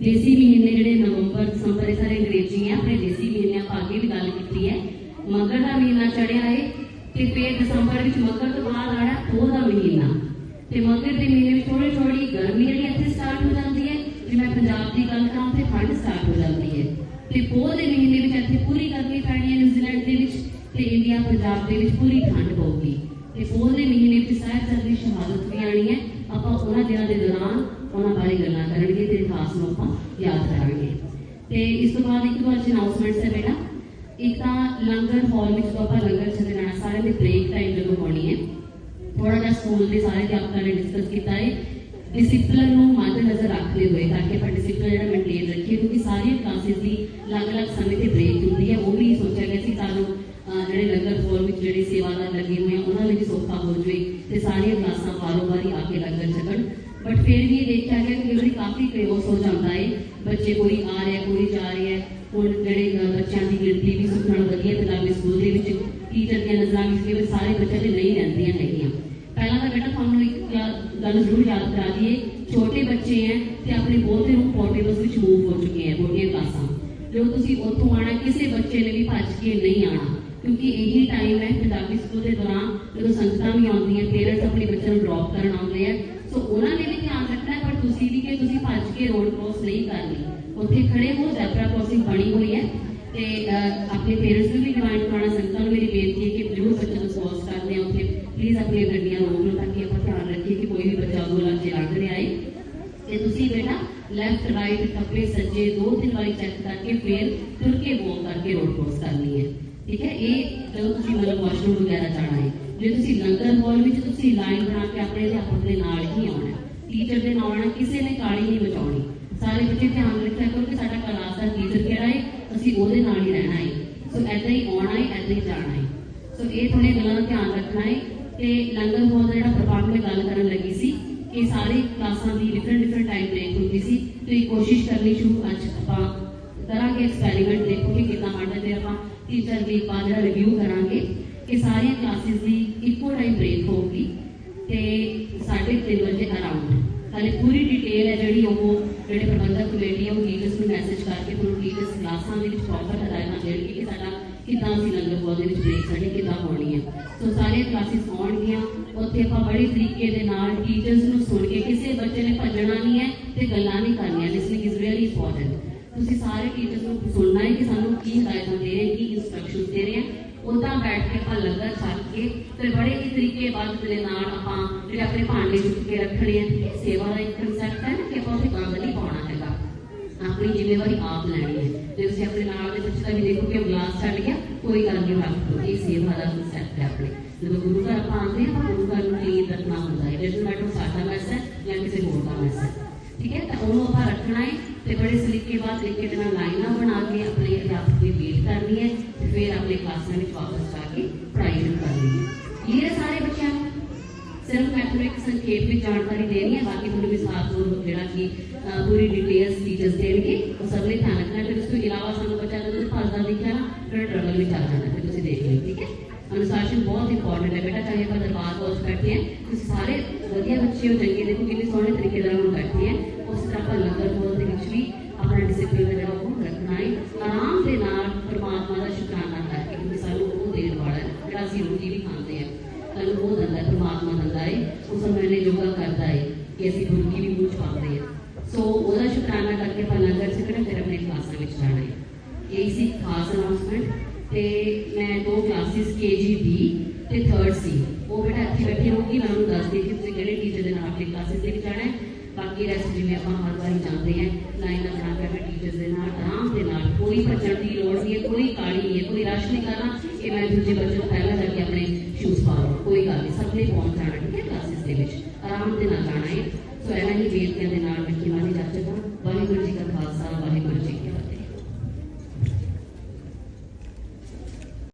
ਦੇਸੀ ਮਹੀਨੇ ਜਿਹੜੇ ਨਵੰਬਰ, ਦਸੰਬਰ, ਇਹ ਸਾਰੇ ਅੰਗਰੇਜ਼ੀ ਹੈ, ਆਪਣੇ ਦੇਸੀ ਮਹੀਨਿਆਂ ਆਪਾਂ ਅੱਗੇ ਵੀ ਗੱਲ ਕੀਤੀ ਹੈ। ਮਗਰ ਦਾ ਮਹੀਨਾ ਚੜਿਆ ਹੈ ਤੇ ਫਿਰ ਦਸੰਬਰ ਵਿੱਚ ਮਗਰ ਤੋਂ ਬਾਅਦ ਆਣਾ ਪੋਹ ਦਾ ਮਹੀਨਾ। ਤੇ ਮਗਰ ਦੇ ਮਹੀਨੇ ਵਿੱਚ ਥੋੜੀ ਥੋੜੀ ਗਰਮੀ ਜਿਹੜੀ ਇੱਥੇ ਸਟਾਰਟ ਹੋ ਜਾਂਦੀ ਹੈ। ਜੇ ਮੈਂ ਪੰਜਾਬ ਦੀ ਗੱਲ ਕਰਾਂ ਤੇ ਠੰਡ ਸਟਾਰਟ ਹੋ ਜਾਂਦੀ ਹੈ। ਤੇ ਪੋਹ ਦੇ ਮਹੀਨੇ ਵਿੱਚ ਇੱਥੇ ਪੂਰੀ ਗਰਮੀ ਪੈਣੀ ਹੈ ਨਿਊਜ਼ੀਲੈਂਡ ਦੇ ਵਿੱਚ ਤੇ ਇੰਡੀਆ, ਪੰਜਾਬ ਦੇ ਵਿੱਚ ਪੂਰੀ ਠੰਡ ਪਊਗੀ ਤੇ ਪੋਹ ਦੇ ਮਹੀਨੇ ਵਿੱਚ ਸਾਹਿਬਜ਼ਾਦੇ ਦੀ ਸ਼ਹਾਦਤ ਵੀ ਆਣੀ ਹੈ। ਆਪਾਂ ਉਹਨਾਂ ਦਿਨਾਂ ਦੇ ਦੌਰਾਨ ਉਹਨਾਂ ਬਾਰੇ ਗੱਲਾਂ ਕਰਾਂਗੇ ਤੇ ਇਤਿਹਾਸ ਨੂੰ ਆਪਾਂ ਯਾਦ ਕਰਾਂਗੇ। ਤੇ ਇਸ ਤੋਂ ਬਾਅਦ ਇੱਕ ਦੋ ਅਨਾਉਂਸਮੈਂਟਸ ਹੈ ਬੇਟਾ। ਇੱਕ ਤਾਂ ਲੰਗਰ ਹਾਲ ਵਿੱਚ ਜਦੋਂ ਲੰਗਰ ਛਕਣ ਸਾਰੇ ਦੇ ਬ੍ਰੇਕ ਟਾਈਮ ਜਦੋਂ ਹੋਣੀ ਹੈ। ਥੋੜਾ ਜਿਹਾ ਸਕੂਲ ਦੇ ਸਾਰੇ ਅਧਿਆਪਕਾਂ ਨੇ ਡਿਸਕਸ ਕੀਤਾ ਹੈ। ਡਿਸਪਲਿਨ ਨੂੰ ਮੱਦ ਨਜ਼ਰ ਰੱਖਦੇ ਹੋਏ ਤਾਂ ਕਿ ਆਪਾਂ ਡਿਸਪਲਿਨ ਜਿਹੜਾ ਮੇਨਟੇਨ ਰੱਖੀਏ, ਕਿਉਂਕਿ ਸਾਰੀਆਂ ਕਲਾਸਿਸ ਦੀ ਅਲੱਗ-ਅਲੱਗ ਸਮੇਂ ਤੇ ਬ੍ਰੇਕ ਹੁੰਦੀ ਹੈ, ਉਹ ਵੀ ਸੋਚਿਆ ਗਿਆ ਸੀ ਸਾਨੂੰ ਲੰਗਰ ਹਾਲ ਵਿੱਚ ਲੱਗੇ ਹੋਏ ਆ, ਉਹਨਾਂ ਲਈ ਵੀ ਸੌਖਾ ਹੋ ਜਾਵੇ ਤੇ ਸਾਰੀਆਂ ਕਲਾਸਾਂ ਬਾਰੋ-ਬਾਰੀ ਆ ਕੇ ਲੰਗਰ ਛਕਣ ਬਟ ਫਿਰ ਵੀ ਦੇਖਿਆ ਗਿਆ ਕਿ ਜਿਹੜੀ ਕਾਫੀ ਕੇਓਸ ਹੋ ਜਾਂਦਾ ਹੈ ਬੱਚੇ ਕੋਈ ਆ ਰਿਹਾ, ਕੋਈ ਜਾ ਰਿਹਾ, ਹੁਣ ਜਿਹੜੇ ਬੱਚਿਆਂ ਦੀ ਗਿਣਤੀ ਵੀ ਸੁਖਣ ਵਧੀਆ ਪੰਜਾਬੀ ਸਕੂਲ ਦੇ ਵਿੱਚ ਟੀਚਰ ਦੀਆਂ ਨਜ਼ਰਾਂ ਵਿੱਚ ਕਈ ਸਾਰੇ ਬੱਚਿਆਂ ਦੇ ਨਹੀਂ ਰਹਿੰਦੀਆਂ ਹੈਗੀਆਂ। ਪਹਿਲਾਂ ਤਾਂ ਬੇਟਾ ਤੁਹਾਨੂੰ ਇੱਕ ਗੱਲ ਜ਼ਰੂਰ ਯਾਦ ਕਰਾ ਦਈਏ। ਛੋਟੇ ਬੱਚੇ ਹੈ ਤੇ ਆਪਣੇ ਬਹੁਤੇ ਰੂਮ ਪੋਰਟੇਬਲਸ ਵਿੱਚ ਮੂਵ ਹੋ ਚੁੱਕੇ ਹੈ ਛੋਟੀਆਂ ਕਲਾਸਾਂ। ਜੋ ਤੁਸੀਂ ਉੱਥੋਂ ਆਣਾ ਕਿਸੇ ਬੱਚੇ ਨੇ ਵੀ ਭੱਜ ਕੇ ਨਹੀਂ ਆਣਾ ਕਿਉਂਕਿ ਇਹੀ ਟਾਈਮ ਹੈ ਪੰਜਾਬੀ ਸਕੂਲ ਦੇ ਦੌਰਾਨ ਜਦੋਂ ਸੰਗਤਾਂ ਵੀ ਆਉਂਦੀਆਂ ਪੇਰੈਂਟਸ ਆਪਣੇ ਬੱਚਿਆਂ ਨੂੰ ਡ੍ਰੌਪ ਕਰਨ ਆਉਂਦੇ ਆ। ਸੋ ਉਹਨਾਂ ਨੇ ਵੀ ਧਿਆਨ ਰੱਖਣਾ ਹੈ, ਪਰ ਤੁਸੀਂ ਵੀ ਕਿ ਤੁਸੀਂ ਭੱਜ ਕੇ ਰੋਡ ਕ੍ਰੋਸ ਨਹੀਂ ਕਰਨੀ। ਉੱਥੇ ਖੜੇ ਹੋ ਜ਼ੈਬਰਾ ਕ੍ਰੋਸਿੰਗ ਬਣੀ ਹੋਈ ਹੈ। ਤੇ ਆਪਣੇ ਪੇਰੈਂਟਸ ਨੂੰ ਵੀ ਰਿਮਾਈਂਡ ਕਰਾਉਣਾ ਸੰਗਤਾਂ ਨੂੰ ਮੇਰੀ ਬੇਨਤੀ ਹੈ ਕਿ ਜ਼ਰੂਰ ਬੱਚਿਆਂ ਨੂੰ ਕ੍ਰੋਸ ਕਰਦੇ ਆ ਉੱਥੇ। ਪਲੀਜ਼ ਆਪਣੀਆਂ ਗੱਡੀਆਂ ਰੋਕ ਲਓ ਤਾਂ ਕਿ ਆਪਾਂ ਧਿਆਨ ਰੱਖੀਏ ਕਿ ਕੋਈ ਵੀ ਬੱਚਾ ਉਹ ਲੱਗ ਜੇ ਲੰਘ ਰਿਹਾ ਤੇ ਤੁਸੀਂ ਬੇਟਾ ਲੈਫਟ ਰਾਈਟ ਖੱਬੇ ਸੱਜੇ ਦੋ ਤਿੰਨ ਵਾਰੀ ਚੈੱਕ ਕਰਕੇ ਫਿਰ ਤੁਰ ਕੇ ਵੋਕ ਕਰਕੇ ਰੋਡ ਕ੍ਰੋਸ ਕਰਨੀ ਹੈ। ਠੀਕ ਹੈ? ਇਹ ਜਦੋਂ ਤੁਸੀਂ ਮਤਲਬ ਵਾਸ਼ਰੂਮ ਵਗੈਰਾ ਜਾਣਾ ਹੈ, ਜੇ ਤੁਸੀਂ ਲੰਗਰ ਹਾਲ ਵਿੱਚ ਤੁਸੀਂ ਲਾਈਨ ਬਣਾ ਕੇ ਆਪਣੇ ਅਧਿਆਪਕ ਦੇ ਨਾਲ ਹੀ ਆਉਣਾ ਟੀਚਰ ਦੇ ਨਾਲ ਆਉਣਾ, ਕਿਸੇ ਨੇ ਕਾਲੀ ਨਹੀਂ ਬਚਾਉਣੀ। ਸਾਰੇ ਬੱਚੇ ਧਿਆਨ ਰੱਖਿਆ ਕਰੋ ਕਿ ਸਾਡਾ ਕਲਾਸ ਦਾ ਟੀਚਰ ਕਿਹੜਾ ਹੈ? ਅਸੀਂ ਉਹਦੇ ਨਾਲ ਹੀ ਰਹਿਣਾ ਹੈ। ਸੋ ਐਦਾਂ ਹੀ ਆਉਣਾ ਹੈ ਐਦਾਂ ਹੀ ਜਾਣਾ ਹੈ। ਸੋ ਇਹ ਥੋੜੇ ਗੱਲਾਂ ਦਾ ਧਿਆਨ ਰੱਖਣਾ ਹੈ ਤੇ ਲੰਗਰ ਹਾਲ ਦਾ ਜਿਹੜਾ ਪ੍ਰਬੰਧ ਮੈਂ ਗੱਲ ਕਰਨ ਲੱਗੀ ਸੀ ਕਿ ਸਾਰੇ ਕਲਾਸਾਂ ਦੀ ਡਿਫਰੈਂਟ ਡਿਫਰੈਂਟ ਟਾਈਮ ਬ੍ਰੇਕ ਹੁੰਦੀ ਸੀ। ਤੇ ਕੋਸ਼ਿਸ਼ ਕਰਨੀ ਸ਼ੁਰੂ ਅੱਜ ਆਪਾਂ ਕਰਾਂਗੇ ਐਕਸਪੈਰੀਮੈਂਟ ਦੇਖੋ। ਤੇ ਆਪਾਂ ਟੀਚਰ ਵੀਕ ਬਾਅਦ ਜਿਹੜਾ ਰਿਵਿਊ ਕਰਾਂਗੇ ਕਿ ਸਾਰੀਆਂ ਕਲਾਸਿਸ ਦੀ ਇੱਕੋ ਟਾਈਮ ਬ੍ਰੇਕ ਹੋਊਗੀ ਤੇ 3:30 ਵਜੇ ਅਰਾਊਂਡ ਹਾਲੇ ਪੂਰੀ ਡਿਟੇਲ ਹੈ ਜਿਹੜੀ ਉਹ, ਜਿਹੜੇ ਪ੍ਰਬੰਧਕ ਕਮੇਟੀ ਹੈ ਉਹ ਟੀਚਰਸ ਨੂੰ ਮੈਸੇਜ ਕਰਕੇ ਤੁਹਾਨੂੰ ਟੀਚਰਸ ਕਲਾਸਾਂ ਦੇ ਵਿੱਚ ਪ੍ਰੋਪਰ ਹਦਾਇਤਾਂ ਦੇਣਗੇ ਕਿ ਸਾਡਾ ਕਿੱਦਾਂ ਅਸੀਂ ਲੰਗਰ ਹਾਲ ਦੇ ਵਿੱਚ ਬ੍ਰੇਕ ਸਾਡੀ ਕਿੱਦਾਂ ਹੋਣੀ ਹੈ ਸੋ ਸਾਰੇ ਕਲਾਸਿਸ ਆਉਣਗੀਆਂ, ਉੱਥੇ ਆਪਾਂ ਬੜੇ ਤਰੀਕੇ ਦੇ ਨਾਲ ਟੀਚਰਸ ਨੂੰ ਸੁਣ ਕੇ ਕਿਸੇ ਬੱਚੇ ਨੇ ਭੱਜਣਾ ਨਹੀਂ ਹੈ ਤੇ ਗੱਲਾਂ ਨਹੀਂ ਕਰਨੀਆਂ ਲਿਸਨਿੰਗ ਇਜ਼ ਰੀਅਲੀ ਇੰਪੋਰਟੈਂਟ ਤੁਸੀਂ ਸਾਰੇ ਟੀਚਰਸ ਨੂੰ ਸੁਣਨਾ ਹੈ ਕਿ ਸਾਨੂੰ ਕੀ ਹਦਾਇਤਾਂ ਦੇ ਰਹੇ, ਕੀ ਇਨਸਟਰਕਸ਼ਨਸ ਦੇ ਰਹੇ ਹੈ ਉਦਾਂ ਬੈਠ ਕੇ ਆਪਾਂ ਲੰਗਰ ਛਕ ਕੇ, ਤੇ ਬੜੇ ਹੀ ਤਰੀਕੇ ਬਾਅਦ ਦੇ ਨਾਲ ਆਪਾਂ ਜਿਹੜੇ ਆਪਣੇ ਭਾਂਡੇ ਚੁੱਕ ਕੇ ਰੱਖਣੇ ਆ, ਇਹ ਸੇਵਾ ਦਾ ਇੱਕ ਕਨਸੈਪਟ ਹੈ ਕਿ ਆਪਾਂ ਉੱਥੇ ਗੰਦ ਨਹੀਂ ਪਾਉਣਾ ਹੈਗਾ। ਆਪਣੀ ਜ਼ਿੰਮੇਵਾਰੀ ਆਪ ਲੈਣੀ ਹੈ। ਜੇ ਤੁਸੀਂ ਆਪਣੇ ਨਾਲ ਦੇ ਬੱਚੇ ਦਾ ਵੀ ਦੇਖੋ ਕਿ ਗਲਾਸ ਛੱਡ ਗਿਆ, ਕੋਈ ਗੱਲ ਨਹੀਂ ਰੱਖ ਇਹ ਸੇਵਾ ਦਾ ਕਨਸੈਪਟ ਹੈ ਆਪਣੇ। ਜਦੋਂ ਗੁਰੂ ਘਰ ਆਪਾਂ ਆਉਂਦੇ ਹਾਂ, ਤਾਂ ਗੁਰੂ ਘਰ ਨੂੰ ਕਲੀਨ ਰੱਖਣਾ ਹੁੰਦਾ ਹੈ। ਜੇ ਮੈਟਰ ਸਾਡਾ ਮੈਸ ਹੈ ਜਾਂ ਕਿਸੇ ਹੋਰ ਦਾ ਮੈਸ ਹੈ। ਠੀਕ ਹੈ? ਤਾਂ ਉਹਨੂੰ ਆਪਾਂ ਰੱਖਣਾ ਹੈ ਤੇ ਬੜੇ ਸਲੀਕੇ ਬਾਅਦ ਤਰੀਕੇ ਦੇ ਨਾਲ ਲਾਈਨਾਂ ਬਣਾ ਕੇ ਆਪਣੇ ਅਧਿਆਪਕ ਦੀ ਵੇਟ ਕਰਨੀ ਹੈ ਤੇ ਫਿਰ ਆਪਣੇ ਕਲਾਸਾਂ ਵਿੱਚ ਵਾਪਸ ਜਾ ਕੇ ਪੜ੍ਹਾਈ ਸ਼ੁਰੂ ਕਰਨੀ ਹੈ ਕਲੀਅਰ ਸਾਰੇ ਬੱਚਿਆਂ ਨੂੰ? ਸਿਰਫ ਮੈਂ ਤੁਹਾਨੂੰ ਇੱਕ ਸੰਖੇਪ ਵਿੱਚ ਜਾਣਕਾਰੀ ਦੇਣੀ ਹੈ, ਬਾਕੀ ਤੁਹਾਨੂੰ ਵਿਸਥਾਰ ਤੋਂ ਜਿਹੜਾ ਕਿ ਪੂਰੀ ਡਿਟੇਲਸ ਟੀਚਰਸ ਦੇਣਗੇ, ਉਹ ਸਭ ਨੇ ਧਿਆਨ ਰੱਖਣਾ ਫਿਰ ਉਸ ਤੋਂ ਇਲਾਵਾ ਸਾਨੂੰ ਬੱਚਾ ਜਦੋਂ ਭੱਜਦਾ ਦਿਖਿਆ ਨਾ, ਫਿਰ ਟਰਬਲ ਵਿੱਚ ਆ ਜਾਣਾ ਠੀਕ ਹੈ ਅਨੁਸ਼ਾਸਨ ਬਹੁਤ ਇੰਪੋਰਟੈਂਟ ਹੈ ਬੇਟਾ ਚਾਹੇ ਆਪਾਂ ਦਰਬਾਰ ਕੋਚ ਬੈਠੇ ਹਾਂ ਤੁਸੀਂ ਸਾਰੇ ਵਧੀਆ ਬੱਚੇ ਹੋ ਚੰਗੇ ਦੇਖੋ ਕਿੰਨੇ ਸੋਹਣੇ ਤਰੀਕੇ ਨਾਲ ਹੁਣ ਬੈਠੇ ਹੈ ਉਸ ਤਰ੍ਹਾਂ ਆਪਾਂ ਲੰਗਰ ਕੋਲ ਦੇ ਵਿੱਚ ਵੀ ਆਪਣਾ ਡਿਸਪਲਿਨ ਦਾ ਜਿਹੜਾ ਉਹ ਰੱਖਣਾ ਹੈ ਆਰਾਮ ਦੇ ਨਾਲ ਪਰਮਾਤਮਾ ਦਾ ਸ਼ੁਕਰਾਨਾ ਕਰਕੇ ਕਿਉਂਕਿ ਸਾਨੂੰ ਉਹ ਦੇਣ ਵਾਲਾ ਹੈ ਜਿਹੜਾ ਅਸੀਂ ਰੋਟੀ ਵੀ ਖਾਂਦੇ ਹਾਂ ਸਾਨੂੰ ਉਹ ਦਿੰਦਾ ਹੈ ਪਰਮਾਤਮਾ ਦਿੰਦਾ ਹੈ ਉਸ ਸਮੇਂ ਨੇ ਯੋਗਾ ਕਰਦਾ ਹੈ ਕਿ ਅਸੀਂ ਗੁਰਕੀ ਵੀ ਮੂੰਹ ਚ ਪਾਉਂਦੇ ਹਾਂ ਸੋ ਉਹਦਾ ਸ਼ੁਕਰਾਨਾ ਕਰਕੇ ਆਪਾਂ ਲੰਗਰ ਛਕਣਾ ਫਿਰ ਆਪਣੇ ਕਲਾਸਾਂ ਵਿੱਚ ਜਾਣਾ ਹੈ ਇਹ ਸੀ ਖਾਸ ਅਨਾਉਂਸਮੈਂਟ ਤੇ ਮੈਂ ਦੋ ਕਲਾਸਿਸ ਕੇਜੀ ਦੀ ਤੇ 3rd ਸੀ ਉਹ ਬੇਟਾ ਇੱਥੇ ਬੈਠੀ ਰਹੂਗੀ, ਮੈਂ ਉਹਨੂੰ ਦੱਸ ਕਿ ਤੁਸੀਂ ਕਿਹੜੇ ਟੀਚਰ ਦੇ ਨਾਲ ਆਪਣੀ ਕਲਾਸਿਸ ਦੇ ਵਿੱਚ ਜਾਣਾ ਹੈ। ਬਾਕੀ ਰੈਸਟ ਜਿਵੇਂ ਆਪਾਂ ਹਰ ਵਾਰੀ ਜਾਂਦੇ ਹਾਂ ਲਾਈਨ ਦਾ ਬਣਾ ਕੇ ਦੇ ਨਾਲ, ਆਰਾਮ ਦੇ ਨਾਲ, ਕੋਈ ਭੱਜਣ ਦੀ ਲੋੜ ਨਹੀਂ ਹੈ, ਕੋਈ ਕਾਲੀ ਨਹੀਂ ਹੈ, ਕੋਈ ਰਸ਼ ਨਹੀਂ ਕਰਨਾ ਕਿ ਮੈਂ ਦੂਜੇ ਬੱਚੇ ਨੂੰ ਪਹਿਲਾਂ ਜਾ ਕੇ ਆਪਣੇ ਸ਼ੂਜ਼ ਪਾ ਲਵਾਂ, ਕੋਈ ਗੱਲ ਨਹੀਂ, ਸਭ ਨੇ ਪਹੁੰਚ ਜਾਣਾ ਠੀਕ ਹੈ ਕਲਾਸਿਸ ਦੇ ਵਿੱਚ। ਆਰਾਮ ਦੇ ਨਾਲ ਜਾਣਾ ਹੈ। ਸੋ ਇਹਨਾਂ ਹੀ ਬੇਨਤੀਆਂ ਦੇ ਨਾਲ